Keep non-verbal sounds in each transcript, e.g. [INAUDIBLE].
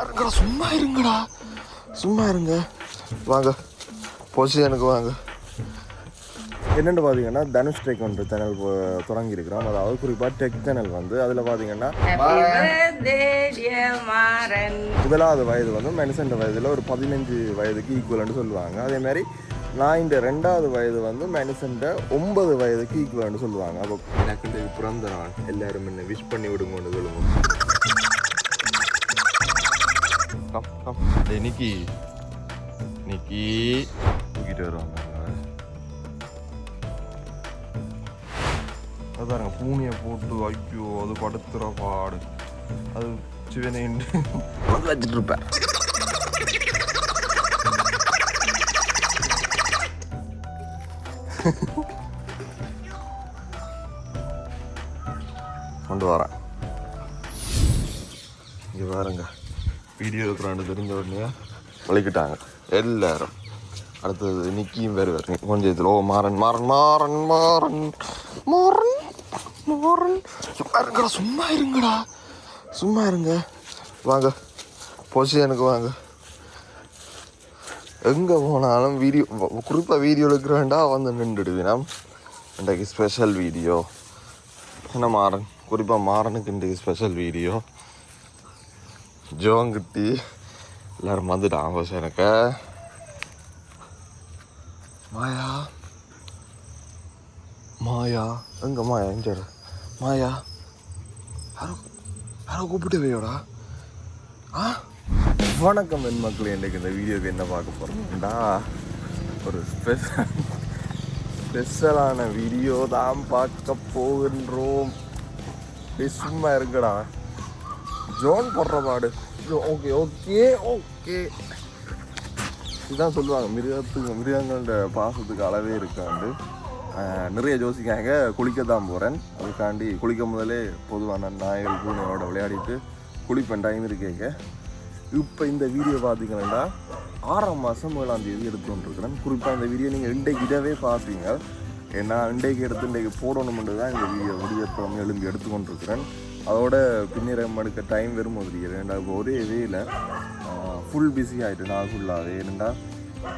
சும்மா இருங்கடா சும்மா இருங்கடா. சும்மா இருங்க. வாங்க. பொசிஷனுக்கு வாங்க. என்னென்னு பார்த்தீங்கன்னா தனுஷ் டெக் ஒன்று சேனல் தொடங்கியிருக்கிறோம். அதாவது குறிப்பாக டெக் சேனல் வந்து அதில் பார்த்தீங்கன்னா முதலாவது வயது வந்து மனுஷன் வயதில் ஒரு பதினஞ்சு வயதுக்கு ஈக்குவல்னு சொல்லுவாங்க. அதே மாதிரி நான் இந்த ரெண்டாவது வயது வந்து மனுஷன் ஒன்பது வயதுக்கு ஈக்குவல்னு சொல்லுவாங்க. அப்போ எனக்கு இந்த பிறந்த நாள் எல்லாரும் என்ன விஷ் பண்ணி விடுங்கன்னு சொல்லுவோம். கம் கம் டேய் நிக்கி நிக்கி தூக்கிட்டு வருவாங்க அது பாருங்க பூனையை போட்டு ஐயோ அது படுத்துற பாடு. அது வந்து வச்சுட்டு இருப்பேன் கொண்டு வரேன். வீடியோ எடுக்கிறான்னு தெரிஞ்ச உடனே வலிக்கிட்டாங்க. எல்லாரும். அடுத்தது நிக்கியும் வேறு வேறு. கொஞ்சம் இதில். ஓ மாறன் மாறன் மாறன் மாறன். மாறன் மாறன். சும்மா இருங்கடா சும்மா இருங்கடா. சும்மா இருங்க. வாங்க. பொசிஷனுக்கு வாங்க. எங்கே போனாலும் வீடியோ குறிப்பாக வீடியோ எடுக்கிறேன்டா வந்து நின்றுடுவேன் இன்றைக்கு ஸ்பெஷல் வீடியோ என்ன மாறன்? குறிப்பாக மாறனுக்கு இன்றைக்கு ஸ்பெஷல் வீடியோ ஜோங்கிட்டி எல்லாரும் வந்துட்டான் பஸ் எனக்கு மாயா மாயா எங்க மாயா எங்க மாயா யாரோ யாரோ கூப்பிட்டு வையோடா ஆ வணக்கம் என் மக்கள் இன்றைக்கு இந்த வீடியோக்கு என்ன பார்க்க போகிறோம்டா ஒரு ஸ்பெஷல் ஸ்பெஷலான வீடியோ தான் பார்க்க போகின்றோம் டேய், சும்மா இருக்குடா ஜோன் போடுற பாடு. ஓகே ஓகே ஓகே இதுதான் சொல்லுவாங்க மிருகத்துக்கு மிருகங்களோட பாசத்துக்கு அளவே இருக்காண்டு. நிறைய ஜோசிக்காங்க குளிக்க தான் போகிறேன் அதுக்காண்டி குளிக்க முதலே பொதுவான நாய்கள் பூனையோட விளையாடிட்டு குளிப்பேன் டைம் இருக்கேங்க. இப்போ இந்த வீடியோ பார்த்தீங்கன்னா ஆறாம் மாதம் ஏழாம் தேதி எடுத்துக்கொண்டிருக்கிறேன். குறிப்பாக இந்த வீடியோ நீங்கள் இன்றைக்கு இதவே பார்ப்பீங்க ஏன்னா இன்றைக்கு எடுத்து இன்றைக்கு போடணுமென்று தான் இந்த வீடியோ விடியப்புறம் எழும்பி எடுத்துக்கொண்டிருக்கிறேன். அதோட பின்னிற எடுக்க டைம் வரும் மாதிரி ரெண்டாவது ஒரே வேலை ஃபுல் பிஸி ஆகிட்டு நான் ஃபுல்லாகவே ஏன்னா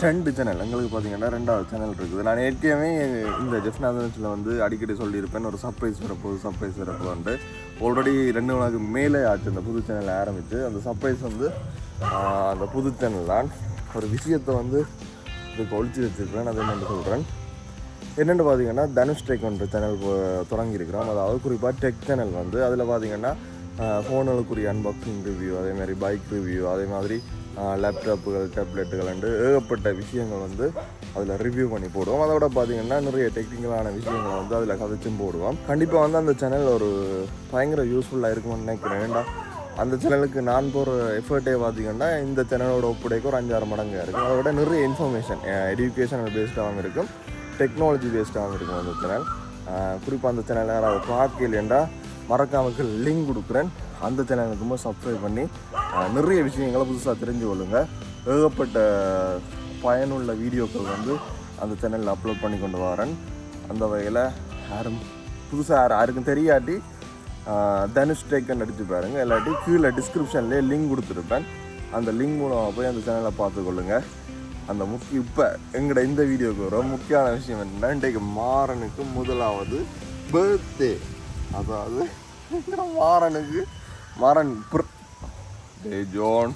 ரெண்டு சேனல் எங்களுக்கு பார்த்தீங்கன்னா ரெண்டாவது சேனல் இருக்குது. நான் ஏற்கனவே இந்த ஜெஃப்னாதன்ஸில் வந்து அடிக்கடி சொல்லியிருப்பேன். ஒரு சர்ப்ரைஸ் வரப்போகுது சர்ப்ரைஸ் வரப்போகுது ஆல்ரெடி ரெண்டு நாளுக்கு மேலே ஆச்சு அந்த புது சேனலை ஆரம்பித்து அந்த சர்ப்ரைஸ் வந்து அந்த புது சேனல் தான். ஒரு விஷயத்தை வந்து இதுக்கு ஒழிச்சு வச்சுருக்கிறேன். அதை என்னென்னு சொல்கிறேன் என்னென்னு பார்த்தீங்கன்னா தனுஷ் டெக் ஒன்று சேனல் தொடங்கியிருக்கிறோம். அதாவது குறிப்பாக டெக் சேனல் வந்து அதில் பார்த்தீங்கன்னா ஃபோனுக்குரிய அன்பாக்சிங் ரிவ்யூ அதே மாதிரி பைக் ரிவ்யூ அதே மாதிரி லேப்டாப்புகள் டேப்லெட்டுகள் அண்டு ஏகப்பட்ட விஷயங்கள் வந்து அதில் ரிவ்யூ பண்ணி போடுவோம். அதோட பார்த்தீங்கன்னா நிறைய டெக்னிக்கலான விஷயங்களை வந்து அதில் கதைச்சும் போடுவோம். கண்டிப்பாக வந்து அந்த சேனல் ஒரு பயங்கர யூஸ்ஃபுல்லாக இருக்கும்னு நினைக்கிறேன். ஏன்னா அந்த சேனலுக்கு நான் போகிற எஃபர்ட்டே பார்த்தீங்கன்னா இந்த சேனலோட ஒப்புடைக்கு ஒரு அஞ்சாறு மடங்காக இருக்கும் அதோட நிறைய இன்ஃபர்மேஷன் எஜுகேஷனல் பேஸ்டாகவும் இருக்கும். டெக்னாலஜி பேஸ்டாகவும் இருக்கும் அந்த சேனல் குறிப்பாக அந்த சேனல் யாராவது பார்க்கலையேண்டா மறக்காமக்கு லிங்க் கொடுக்குறேன். அந்த சேனலுக்குமே சப்ஸ்கிரைப் பண்ணி நிறைய விஷயங்களை புதுசாக தெரிஞ்சு கொள்ளுங்கள் ஏகப்பட்ட பயனுள்ள வீடியோக்கள் வந்து அந்த சேனலில் அப்லோட் பண்ணி கொண்டு வரேன். அந்த வகையில் யாரும் புதுசாக யார் யாருக்கும் தெரியாட்டி தனுஷ் டேக்கன் அடித்து பாருங்க. இல்லாட்டி கீழே டிஸ்கிரிப்ஷன்லேயே லிங்க் கொடுத்துருப்பேன். அந்த லிங்க் மூலமாக போய் அந்த சேனலை பார்த்துக்கொள்ளுங்க அந்த முக்கிய இப்போ எங்கட இந்த வீடியோவுக்கு வர முக்கியமான விஷயம் என்னன்னா இன்றைக்கு மாறனுக்கு முதலாவது பர்த்டே அதாவது மாறனுக்கு மாறன் டே ஜோன்.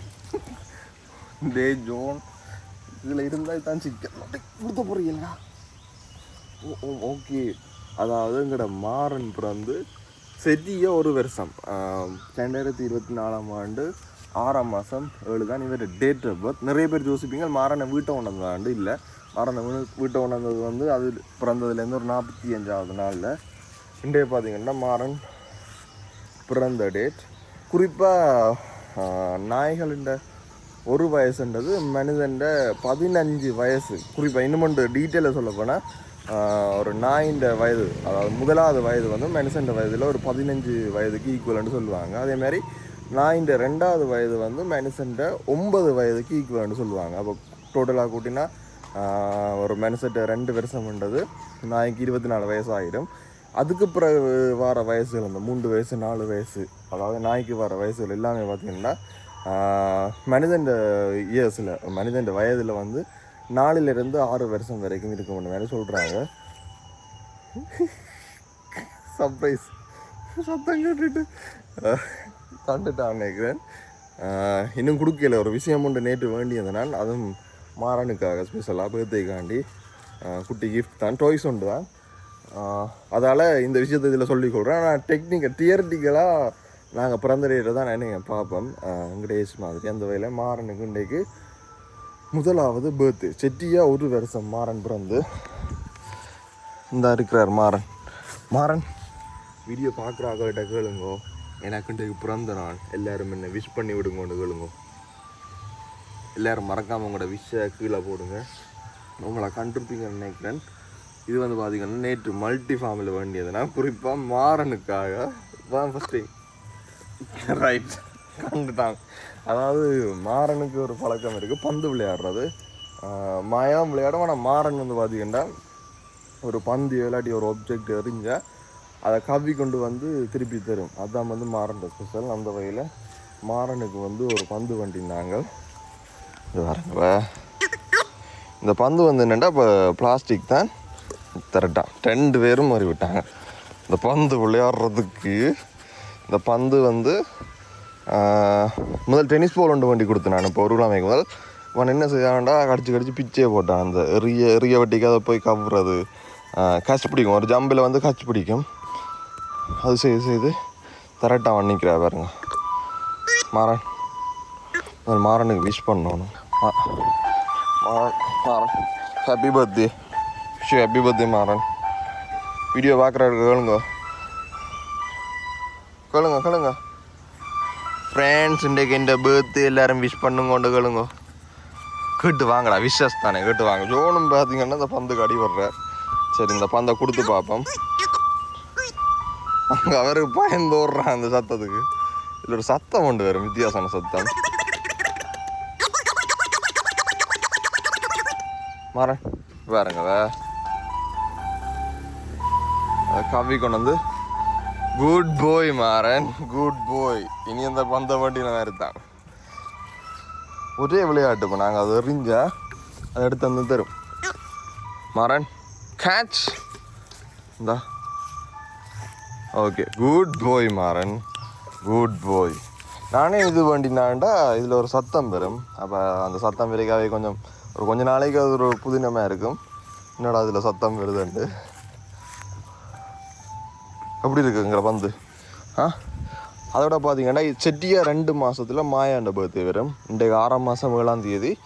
டே ஜோன். இதில் இருந்தால் தான் சிக்கன் கொடுத்த போறீங்களா ஓ ஓகே. அதாவது எங்கட மாறன் பிறந்து செட்டிய ஒரு வருஷம் ரெண்டாயிரத்தி இருபத்தி நாலாம் ஆண்டு ஆறாம் மாதம் ஏழு தான் இவர் டேட் ஆஃப் பர்த் நிறைய பேர் யோசிப்பீங்க மாறான வீட்டை உணர்ந்தாண்டு இல்லை. மாறான வீட்டை உணர்ந்தது வந்து அது பிறந்ததுலேருந்து ஒரு நாற்பத்தி அஞ்சாவது நாளில். இன்றைய பார்த்தீங்கன்னா மாறன் பிறந்த டேட் குறிப்பாக நாய்களின் ஒரு வயசுன்றது மனிதன் பதினஞ்சு வயசு. குறிப்பாக இன்னும் டீட்டெயிலாக சொல்ல போனால் ஒரு நாயின்ற வயது அதாவது முதலாவது வயது வந்து மனுஷன் வயதில் ஒரு பதினஞ்சு வயதுக்கு ஈக்குவல்னு சொல்லுவாங்க. அதே நான் இந்த ரெண்டாவது வயது வந்து மனுஷன்ட்ட ஒன்பது வயதுக்கு ஈக்குவல்னு சொல்லுவாங்க. அப்போ டோட்டலாக கூட்டினா ஒரு மனுஷன்ட்ட ரெண்டு வருஷம்ன்றது நாய்க்கு இருபத்தி நாலு வயசு ஆகிடும் அதுக்கு பிறகு வர வயசுகள் இந்த மூன்று வயசு நாலு வயசு. அதாவது நாய்க்கு வர வயசுகள் எல்லாமே பார்த்தீங்கன்னா மனிதன் இயர்ஸில் மனிதன் வயதில் வந்து நாலுலேருந்து ஆறு வருஷம் வரைக்கும் இருக்கும் மாதிரி சொல்கிறாங்க சர்ப்ரைஸ் [LAUGHS] சத்தம் கேட்டுட்டு. தண்டுட்டான் நினைக்கிறேன். இன்னும் கொடுக்கல ஒரு விஷயம் ஒன்று நேற்று வேண்டியது நான் அதுவும் மாறனுக்காக ஸ்பெஷலாக பர்த்டேக்காண்டி குட்டி கிஃப்ட் தான் டாய்ஸ் ஒன்று தான். அதால் இந்த விஷயத்தை இதில் சொல்லிக்கொள்கிறேன் ஆனால் டெக்னிக்கல் தியரட்டிக்கலாக நாங்கள் பிறந்த தான் நான் பார்ப்போம் வெங்கடேஷ் மாதிரி. அந்த வகையில் மாறனுக்கு இன்றைக்கு முதலாவது பேர்த்து செட்டியாக ஒரு வருஷம் மாறன் பிறந்து இந்த இருக்கிறார் மாறன். மாறன் வீடியோ பார்க்குறாங்கள்ட்ட கேளுங்கோ. எனக்கு இன்றைக்கு பிறந்த நாள். எல்லாரும் என்ன விஷ் பண்ணி விடுங்க ஒன்று கேளுங்க. எல்லாரும் மறக்காமல் உங்களோட விஷை கீழே போடுங்க. உங்களை கண்டிருப்பீங்கன்னு நினைக்கிறேன். இது வந்து பார்த்தீங்கன்னா நேற்று மல்டி ஃபார்மில் வேண்டியதுன்னா குறிப்பாக மாறனுக்காக ஃபஸ்ட்டு ரைட் கண்டுட்டாங்க. அதாவது மாறனுக்கு ஒரு பழக்கம் இருக்குது பந்து விளையாடுறது. மயம் மாயாவும் விளையாடும். ஆனால் மாறன் வந்து பார்த்தீங்கன்னா ஒரு பந்து இல்லாட்டி ஒரு ஒப்ஜெக்ட் எறிஞ்சால் அதை காப்பி கொண்டு வந்து திருப்பி தரும். அதான் வந்து மாறன் ஸ்பெஷல் அந்த வகையில் மாறனுக்கு வந்து ஒரு பந்து வண்டி நாங்கள். இது வரங்களா இந்த பந்து வந்து என்னென்னா இப்போ பிளாஸ்டிக் தான். திரட்டான் ரெண்டு பேரும் மாறி விட்டாங்க இந்த பந்து விளையாடுறதுக்கு இந்த பந்து வந்து முதல் டென்னிஸ் பால் ஒன்று வண்டி கொடுத்தேன் நான் இப்போ ஒரு கிழமைக்கு முதல். அவன் என்ன செய்யாண்டா கடிச்சு கடிச்சு பிச்சே போட்டான். அந்த எரிய எரிய வட்டிக்கு அதை போய் கவ்வுறது. கஷ்டப்பிடிக்கும் பிடிக்கும். ஒரு ஜம்பில் வந்து கச்சு பிடிக்கும். அது செய்து செய்து திரட்டான் வண்ணிக்கிறா பாருங்க. மாறன். முதல் மாறனுக்கு விஷ் பண்ணணும். மாறன் மாறன். ஹாப்பி பர்த்டே ஷி ஹாப்பி பர்த்டே மாறன். வீடியோ பார்க்குறாரு கேளுங்க. கேளுங்க கேளுங்க. ஃப்ரெண்ட்ஸ் இன்றைக்கு இந்த பர்த்டே எல்லாரும் விஷ் பண்ணுங்க கொண்டு கேளுங்க. கேட்டு வாங்கடா விஷஸ் தானே கேட்டு வாங்க. ஜோனும் பார்த்தீங்கன்னா இந்த பந்துக்கு அடி வர்றார். சரி இந்த பந்தை கொடுத்து பார்ப்போம். அங்கே அவருக்கு பயந்து ஓடுறான் அந்த சத்தத்துக்கு. இதில் ஒரு சத்தம் உண்டு வரும் வித்தியாசமான சத்தம். மாறன் வேறங்க வே. கவி கொண்டு வந்து குட் போய் மாறன் குட் போய் இனி அந்த பந்த வண்டி நான் இருத்தான் ஒரே விளையாட்டு இப்போ நாங்கள் அதை எறிஞ்சா அதை எடுத்து வந்து தரும். மாறன் கேட்ச் இந்தா. Okay good boy Maran good போய் நானே இது வண்டினாண்டா இதில் ஒரு சத்தம் பெறும் அப்போ அந்த சத்தம் பெருக்காவே கொஞ்சம் ஒரு கொஞ்ச நாளைக்கு அது ஒரு புதினமாக இருக்கும். என்னடா அதில் சத்தம் வருதுண்டு அப்படி இருக்குங்கிற பந்து? ஆ? அதோட பார்த்தீங்கன்னா செட்டியாக ரெண்டு மாதத்தில் மாயாண்ட பர்த்டே வரும். இன்றைக்கு ஆறாம் மாதம் ஏழாம் தேதி.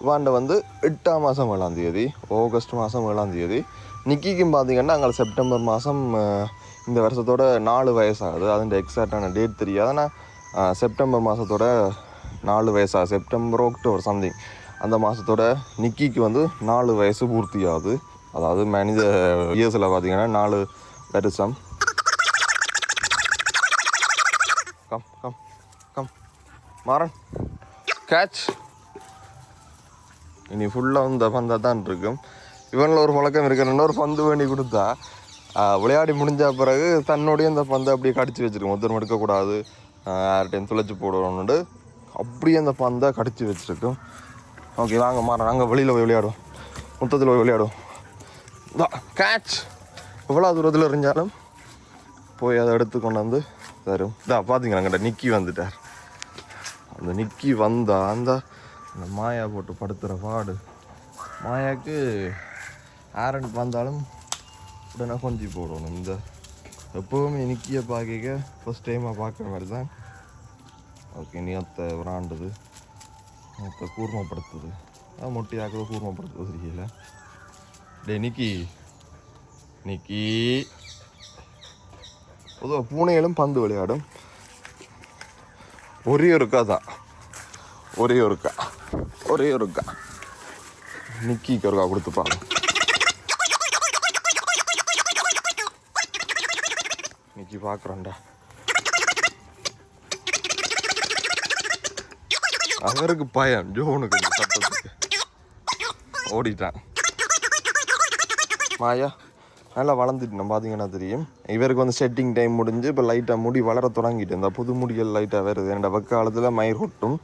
இவாண்ட வந்து எட்டாம் மாதம் ஏழாம் தேதி. ஆகஸ்ட் மாதம் ஏழாம் தேதி. நிக்கிக்கும் பார்த்தீங்கன்னா அங்கே செப்டம்பர் மாதம் இந்த வருஷத்தோட நாலு வயசாகுது. அதுன்ற எக்ஸாக்டான டேட் தெரியாது. ஆனால் செப்டம்பர் மாதத்தோட நாலு வயசாக செப்டம்பர் அக்டோபர் சம்திங் அந்த மாதத்தோட நிக்கிக்கு வந்து நாலு வயசு பூர்த்தி ஆகுது அதாவது மனித இயர்ஸில் பார்த்தீங்கன்னா நாலு வருஷம் come come come Maran. Catch இனி ஃபுல்லாக இந்த பந்தாக தான் இருக்கும். இவனில் ஒரு பழக்கம் இருக்கிற இன்னொரு பந்து வேண்டி கொடுத்தா விளையாடி முடிஞ்ச பிறகு தன்னுடைய இந்த பந்தை அப்படியே கடிச்சு வச்சுருக்கோம் ஒருத்தரும் எடுக்கக்கூடாது யார்கிட்டையும் துளைச்சி போடணும்னு அப்படியே அந்த பந்தை கடிச்சு வச்சிருக்கும். ஓகே வாங்க மாறன் நாங்கள் வெளியில் போய் விளையாடுவோம். மொத்தத்தில் போய் விளையாடுவோம். கேட்ச் எவ்வளோ தூரத்தில் இருந்தாலும் போய் அதை எடுத்து கொண்டு வந்து தரும். இதா பார்த்தீங்களாங்கடா நிக்கி வந்துட்டார். அந்த நிக்கி வந்தா அந்த அந்த மாயா போட்டு படுத்துகிற பாடு. மாயாவுக்கு ஆரண்ட் வந்தாலும் உடனே கொஞ்சி போடணும். இந்த எப்போவுமே நிக்கியை பார்க்க ஃபஸ்ட் டைமாக பார்க்குற மாதிரி தான் ஓகே நீத்தை விளாண்டுது. அத்தை கூர்மப்படுத்துது. அதான் மொட்டையாக்குது கூர்மப்படுத்துது தெரியல. டே நிக்கி. நிக்கி. பொதுவாக பூனைகளும் பந்து விளையாடும். ஒரே ஒருக்கா தான். ஒரே ஒருக்கா ஒரே ஒருக்கா நிக்கிக்கு ஒருக்கா கொடுத்துப்பாங்க நிக்கி பார்க்குறோண்டா அவருக்கு பயம் ஜோனுக்கு இந்த ஓடிட்டான். மாயா நல்லா வளர்ந்துட்டேன் பார்த்தீங்கன்னா தெரியும்? இவருக்கு வந்து செட்டிங் டைம் முடிஞ்சு இப்போ லைட்டாக முடி வளர தொடங்கிட்டு இந்த புது முடிகள் லைட்டாக வருது. என் வெக்காலத்தில் மயிர் கொட்டும்.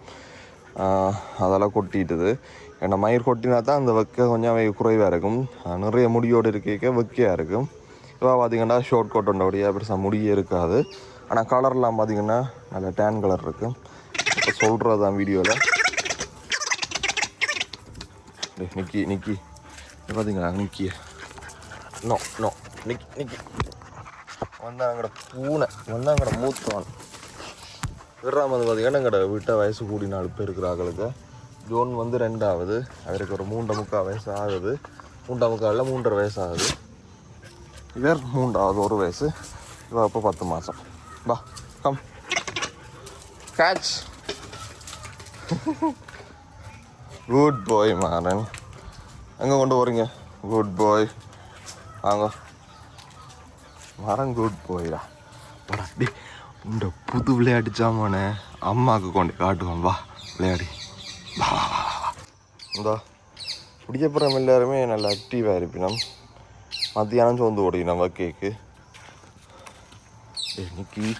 அதெல்லாம் கொட்டிட்டுது. ஏன்னா மயிர் கொட்டினா தான் அந்த வெக்கை கொஞ்சம் குறைவாக இருக்கும். நிறைய முடியோடு இருக்க வெக்கையாக இருக்கும். இப்போ பார்த்திங்கன்னா ஷார்ட் கோட் உண்டபடியாக பெருசாக முடியே இருக்காது. ஆனால் கலர்லாம் பார்த்திங்கன்னா நல்ல டேன் கலர் இருக்குது இப்போ சொல்கிறது தான் வீடியோவில் நிக்கி நிக்கி. பார்த்தீங்களா நிக்கி. நோ நோ நிக்கி நிக்கி. வந்தாங்கட பூனை. வந்தாங்கட மூத்தவன். விடுறாம வந்து பார்த்தீங்கன்னா எங்கட வீட்டை வயசு கூடி நாலு பேர் இருக்கிறாங்களுக்கு. ஜோன் வந்து ரெண்டாவது. அவருக்கு ஒரு மூன்றரை முக்கால் வயசு ஆகுது. மூன்றரை முக்காலில் மூன்றரை வயசு ஆகுது. இவர் மூன்றாவது ஒரு வயசு இவ அப்போ பத்து மாதம் வா come catch good boy Maran எங்கே கொண்டு போகிறீங்க குட் பாய் வாங்க மரம் குட் போயிடா படாடி இந்த புது விளையாட்டு சாமானே அம்மாவுக்கு கொண்டு காட்டுவோம் வா விளையாடி வா வா வா வா, வா இந்தா பிடிக்கப்புறம் எல்லாருமே நல்லா ஆக்டிவாக இருப்பினோம் மத்தியானம் சோர்ந்து நம்ம கேக்கு. ஏய் நிக்கி.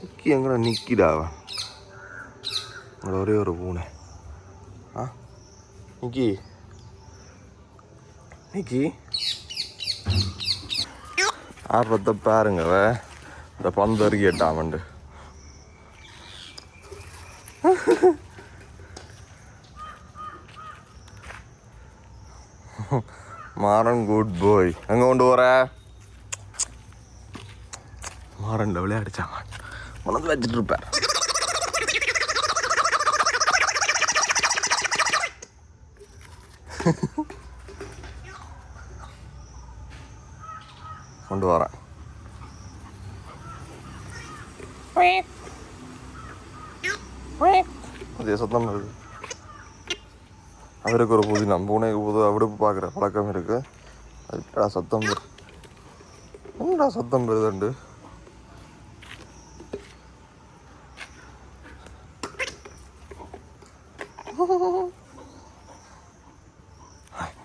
நிக்கி எங்கடா நிக்கிடா அவன்? ஒரே ஒரு பூனை. ஆ? நிக்கி. நிக்கி. ஆர்வத்தை பாருங்க அவ. இந்த பந்து Oh. [LAUGHS] மாறன் குட் பாய் எங்க கொண்டு போற மாறன் விளையாடிச்சாங்க மனது வச்சுட்டு இருப்பேன் கொண்டு வரேன் அதே சத்தம் வருது அவருக்கு ஒரு புது நம்ம பூனைக்கு புது விடுப்பு பார்க்குற பழக்கம் இருக்கு. அதுடா சத்தம் வருது என்னடா சத்தம் வருதுண்டு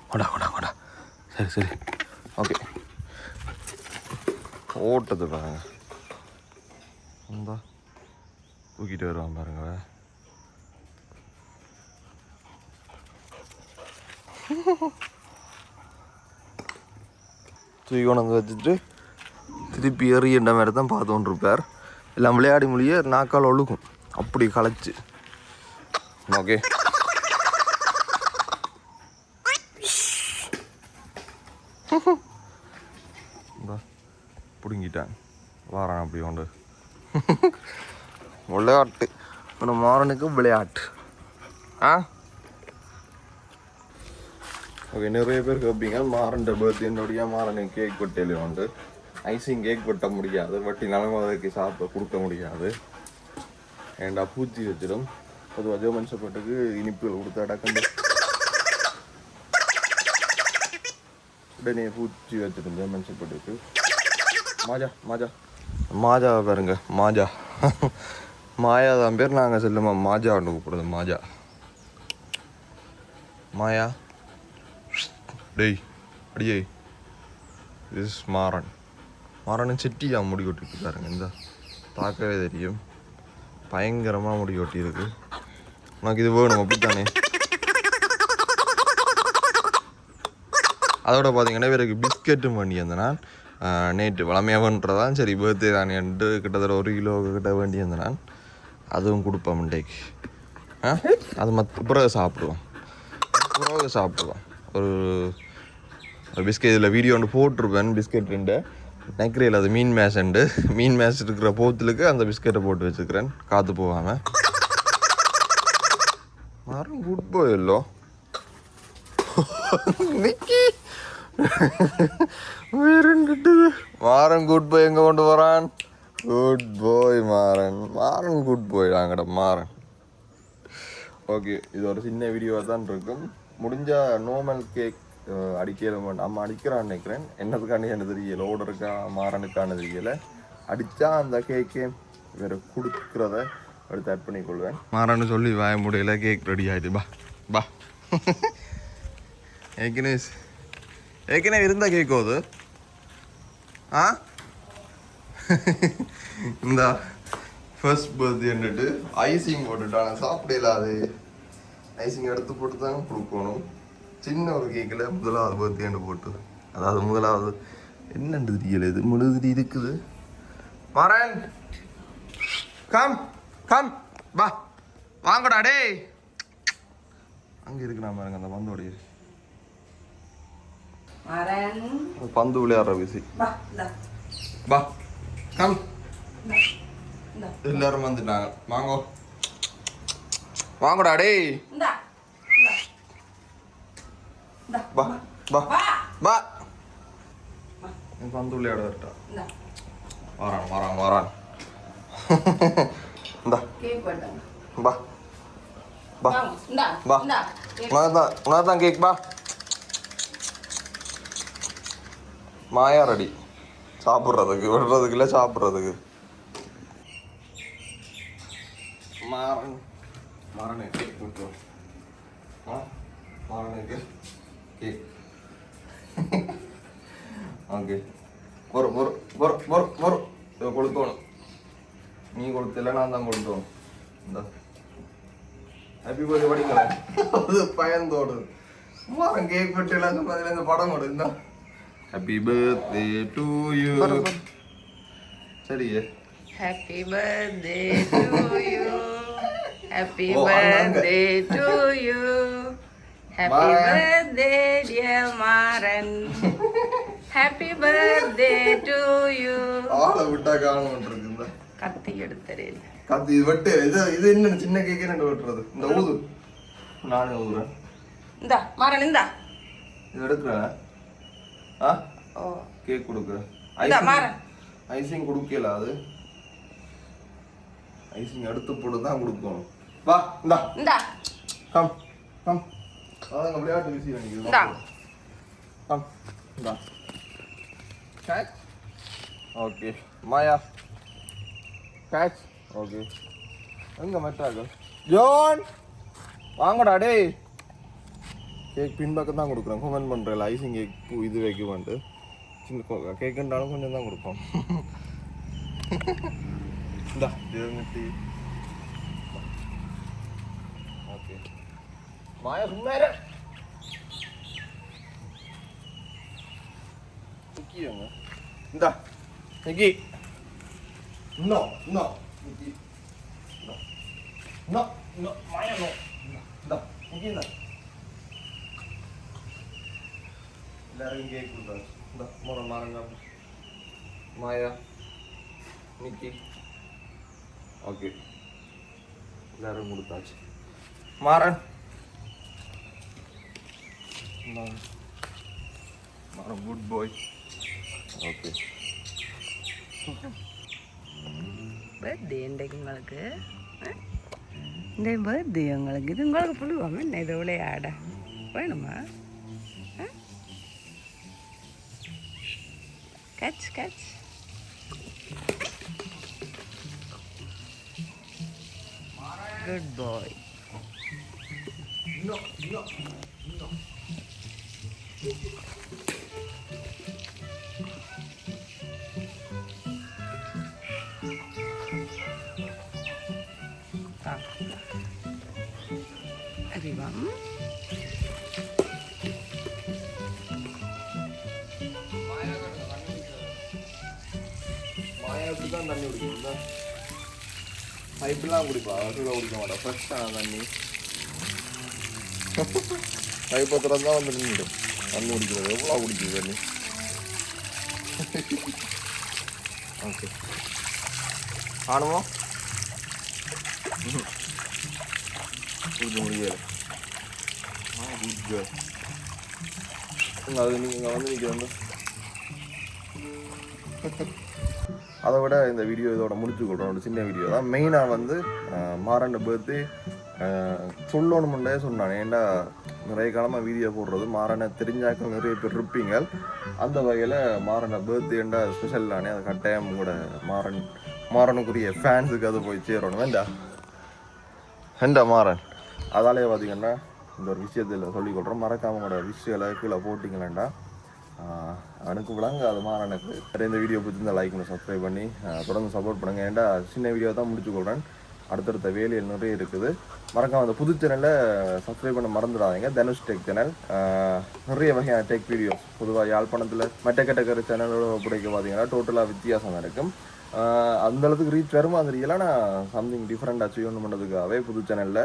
கொடா கொடா கொடா சரி சரி. ஓகே. ஓட்டது பாருங்க. தூக்கிட்டு வருவான் பாருங்க தூக்கி கொண்டு வந்து வச்சுட்டு திருப்பி எறிகின்ற மாதிரி தான் பார்த்துட்டு இருப்பார். எல்லாம் விளையாடி மொழியே நாக்கால் ஒழுகும். அப்படி களைச்சு. ஓகே. பிடுங்கிட்டான். வாரான் அப்படி கொண்டு. விளையாட்டு. நம்ம மாறனுக்கு விளையாட்டு. ஆ? ஓகே நிறைய பேர் கேட்பீங்க மாறன் பர்த்டே என்னுடைய மாறன் கேக் வெட்டையில வந்து ஐசிங் கேக் வெட்ட முடியாது. வட்டி நலமாதற்கு சாப்பிட கொடுக்க முடியாது. ஏண்டா பூச்சி வச்சிடும். பொதுவாக ஜெர்மன் சப்போர்ட்டுக்கு இனிப்புகள் கொடுத்து கண்டு உடனே பூச்சி வச்சிடும் ஜெர்மன் சப்போர்ட்டுக்கு மாஜா மாஜா. மாஜா பாருங்க மாஜா. மாயா தான் பேர். நாங்கள் செல்லுமா? மாஜா ஒன்று கூப்பிடுறது மாஜா. மாயா? டேய் அடியே இஸ் மாறன். மாறன் செட்டியா முடி கொட்டிட்டு பாருங்க இந்த. பார்க்கவே தெரியும். பயங்கரமாக முடி கொட்டியிருக்கு. உனக்கு இது வேணும் அப்படித்தானே? அதோட பார்த்தீங்கன்னா இவருக்கு பிஸ்கெட்டும் பண்ணி நான் நேற்று வளமையாகன்றதான் சரி பர்த்டே தானேன்ட்டு கிட்டத்தட்ட ஒரு கிலோ கிட்ட வேண்டி நான் அதுவும் கொடுப்போம் இன்றைக்கு. ஆ அது மற்ற பிறகு சாப்பிடுவோம். பிறகு சாப்பிடுவோம். ஒரு பிஸ்கெட் இதில் வீடியோ ஒன்று போட்டிருப்பேன் பிஸ்கெட் ரெண்டு. நெக்ரையில் அது மீன் மேஷ் உண்டு மீன் மேஷ் இருக்கிற போத்துலுக்கு அந்த பிஸ்கெட்டை போட்டு வச்சுக்கிறேன். காற்று போகாமல் மரம் குட் பாய் இல்லோ நிக்கி வேறெண்டுட்டுது மாறன் குட் பாய் எங்கே கொண்டு வரான் good boy Maran Maran good boy நாங்கட Maran okay இது ஒரு சின்ன வீடியோவாக தான் இருக்கும். முடிஞ்சால் நோமல் கேக் அடிக்கல நம்ம அடிக்கிறான்னு நினைக்கிறேன். என்னதுக்காண்டி எனக்கு தெரியல. ஓடருக்கா மாறனுக்கான தெரியல. அடித்தா அந்த கேக்கே வேற கொடுக்குறத எடுத்து ஆட் பண்ணிக்கொள்வேன். மாறன்னு சொல்லி வாய முடியல கேக் ரெடி ஆகிட்டு பா பா. ஏற்கனவே ஏற்கனவே இருந்தால் கேட்கும் அது ஆ? இந்த ஃபர்ஸ்ட் பர்த்டேன்ட்டு ஐசிங் போட்டுட்டாங்க சாப்பிடல அது. ஐசிங் எடுத்து போட்டு தான் கொடுக்கணும். சின்ன ஒரு கேக்கில் முதலாவது பர்த்டேன்னு போட்டு அதாவது முதலாவது என்னண்டு தெரியல இது? முழுது இருக்குது வரேன் கம் கம். வா. வாங்கடா டேய். அங்கே இருக்கு நான் பாருங்க அந்த பந்தோடைய பந்து விளையாடுற விசி. வா கம். எல்லாரும் வந்துட்டாங்க. வாங்கோ. வாங்கடா டேய் இந்தா இந்தா இந்தா வா வா வா வா பந்து விளையாட வரட்டா இந்தா வரான் வரான் வரான் இந்தா கேக் வேண்டாம் வா வா வாங்க இந்தா வா இந்தா கேக் உனதான் உனதான் கேக் வா மாயா ரெடி சாப்பிட்றதுக்கு விடுறதுக்கு இல்லை சாப்பிட்றதுக்கு மாறன் மாறனே கேக் கொடுத்தோம் ஆ மாறனுக்கு கேக் ஓகே ஒரு ஒரு ஒரு ஒரு ஒரு இதை கொடுக்கணும் நீ கொடுத்தில்ல நான் தான் கொடுத்தோம் இந்த. ஹாப்பி பர்த்டே படிங்களேன் [LAUGHS] அது பயந்தோடு. மாறன் கேக் வெட்டு எல்லாம் சொன்னதுல இந்த படம் ஓடு இந்த. ஹாப்பி பர்த்டே டு யூ சரியே. Happy birthday to you. [LAUGHS] Happy Oh, அங்கங்க. birthday Maran. birthday, dear Maran. Happy birthday to you. ஆளை விட்டா காணும் இருக்கு இந்த. கத்தி எடுத்துறேன். கத்தி வெட்டு இது இது என்ன சின்ன கேக்கே ரெண்டு வெட்டுறது? இந்த ஊது. நானே ஊதுறேன். இந்தா மாறன் இந்தா. இது எடுக்கிறேன். ஆ? ஓ. கேக் கொடுக்குறேன் இந்தா ஐசிங் மாறன் ஐசிங் கொடுக்கல அது. ஐசிங் அடுத்து போட்டு தான் கொடுக்கணும். வா இந்தா. இந்தா. கம் கம் அதான் விளையாட்டு விஷயம் catch okay Maya. Catch okay எங்க மெட்ராக ஜோன்! வாங்கடா டேய். கேக் பின்பக்கம் தான் கொடுக்குறேன் கமெண்ட் பண்ணுறேன் ஐசிங் கேக் இது வைக்குவான்ட்டு சின்ன கேக்குன்றாலும் கொஞ்சம் தான் கொடுப்போம். [LAUGHS] இந்தா இருநூத்தி ஓகே மாயா சும்மா இரு நிக்கி வாங்க இந்தா நிக்கி இன்னும் இன்னும் நிக்கி இன்னும் இன்னும் இன்னும் மாயா நோ இந்தா நிக்கி இந்தா எல்லாரும் கேக் கொடுத்தாரு இந்தா மோர மாறங்க மாயா நிக்கி ஓகே எல்லாரும் கொடுத்தாச்சு மாறன் இந்தாங்க. Maran good boy okay birthday இன்றைக்கு உங்களுக்கு ஆ? இந்த பர்த்டே உங்களுக்கு இது உங்களுக்கு புழுவாங்க என்ன இது விளையாட வேணுமா கச் கச் குட் பாய் இன்னும் இன்னும் இன்னும் அறிவம் மாயாவுக்கு தான் தண்ணி குடிக்கணும் தான் பைப்பெல்லாம் குடிப்பா சூடாக குடிக்க மாட்டா ஃப்ரெஷ்ஷான தண்ணி பைப்பை திறந்தா வந்து நின்றுடும் தண்ணி குடிக்கிறது. எவ்வளோ குடிக்குது தண்ணி? ஓகே. ஆணுமோ குடிக்க முடியாது அது நீங்கள் வந்து நீங்கள் வந்து அதை விட இந்த வீடியோ இதோட முடிச்சு கொடுறோம் ஒரு சின்ன வீடியோ தான். மெயினாக வந்து மாறண்ட பேர்த்து சொல்லணும்னே சொன்னான். ஏன்டா நிறைய காலமாக வீடியோ போடுறது. மாறனை தெரிஞ்சாக்கள் நிறைய பேர் இருப்பீங்க. அந்த வகையில் மாறன பர்த்டேண்டா ஸ்பெஷல் தானே. அது கட்டாயம் கூட மாறன் மாறனுக்குரிய ஃபேன்ஸுக்கு அது போய் சேரணும். வேண்டா வேண்டா மாறன்? அதாலே பார்த்தீங்கன்னா இந்த ஒரு விஷயத்தில் சொல்லிக்கொள்கிறோம் மறக்காம உங்களோட விஷயங்களை கீழே போட்டிங்களேண்டா. ஆஹ் அவனுக்கு விளங்காது மாறனுக்கு. சரி இந்த வீடியோ பிடிச்சிருந்தா லைக் பண்ணி சப்ஸ்கிரைப் பண்ணி தொடர்ந்து சப்போர்ட் பண்ணுங்கள் ஏன்டா சின்ன வீடியோ தான் முடிச்சு கொள்கிறேன் அடுத்தடுத்த வேலையில் நிறைய இருக்குது. மறக்காம அந்த புது சேனலில் சப்ஸ்கிரைப் பண்ண மறந்துடாதீங்க. தனுஷ் டெக் சேனல் நிறைய வகையான டெக் வீடியோஸ் பொதுவாக யாழ்ப்பாணத்தில் மற்ற கேட்டகரி சேனலோட ஒப்படைக்க பார்த்தீங்கன்னா டோட்டலாக வித்தியாசம் இருக்கும். அந்த அளவுக்கு ரீச் வருமா தெரியல. நான் சம்திங் டிஃப்ரெண்ட் அச்சீவ் பண்ணுறதுக்காகவே புது சேனலில்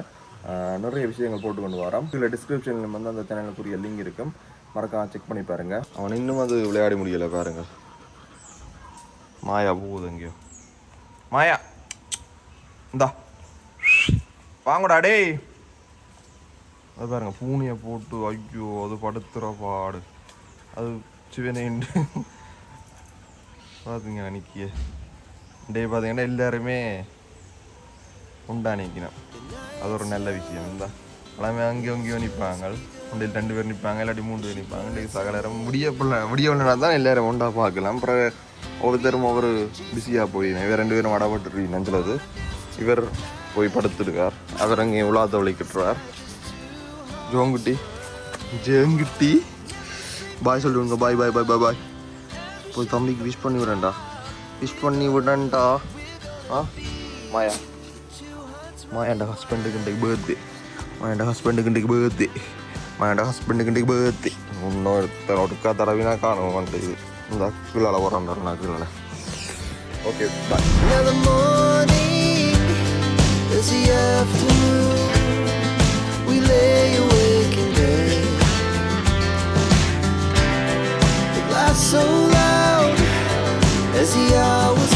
நிறைய விஷயங்கள் போட்டு கொண்டு வரோம். இதில் டிஸ்கிரிப்ஷனில் வந்து அந்த சேனலுக்குரிய லிங்க் இருக்கும். மறக்காம செக் பண்ணி பாருங்க. அவன் இன்னும் அது விளையாட முடியலை பாருங்கள் மாயா போகுது எங்கேயோ. மாயா! இந்தா. வாங்கடா டேய். அது பாருங்க பூனையை போட்டு ஐயோ அது படுத்துற பாடு. அது சிவனேண்டு பார்த்துங்க அன்னைக்கு டே பார்த்தீங்கன்னா எல்லாருமே உண்டா நிற்கணும் அது ஒரு நல்ல விஷயம் இந்த. எல்லாமே அங்கேயும் அங்கேயும் நிற்பாங்க ஒன்றில் ரெண்டு பேர் நிற்பாங்க இல்லாட்டி மூணு பேர் நிற்பாங்க இன்றைக்கு சகலரம் முடிய முடிய தான் எல்லாரும் ஒன்றா பார்க்கலாம். அப்புறம் ஒவ்வொருத்தரும் ஒவ்வொரு பிஸியாக போய் வேறு ரெண்டு பேரும் வடப்பட்டு நஞ்சலது இவர் போய் படுத்துருக்கார் அவர் அங்கே உலாத்த வலிக்கிட்டுறார் ஜோங்குட்டி ஜேங்குட்டி பாய் சொல்லுங்க பாய் பாய் பாய் பாய் பாய் போய் தம்பிக்கு விஷ் பண்ணி விடண்டா விஷ் பண்ணி விடண்டா ஆ மாயா മായൻ്റെ ഹസ്ബൻഡ് ഉണ്ടെങ്കിൽ ബേർത്ത് മായൻ്റെ ഹസ്ബൻഡ് ഉണ്ടെങ്കിൽ ബേർത്ത് മായൻ്റെ ഹസ്ബൻഡ് ഉണ്ടെങ്കിൽ ബേർത്ത് ഒന്നും ഒടുക്കാ തടവിനെ കാണുമോ കണ്ട് ഇത് എന്താ കിളള കുറണ്ടാ കിളള okay bye afternoon we lay awake so loud as the hours.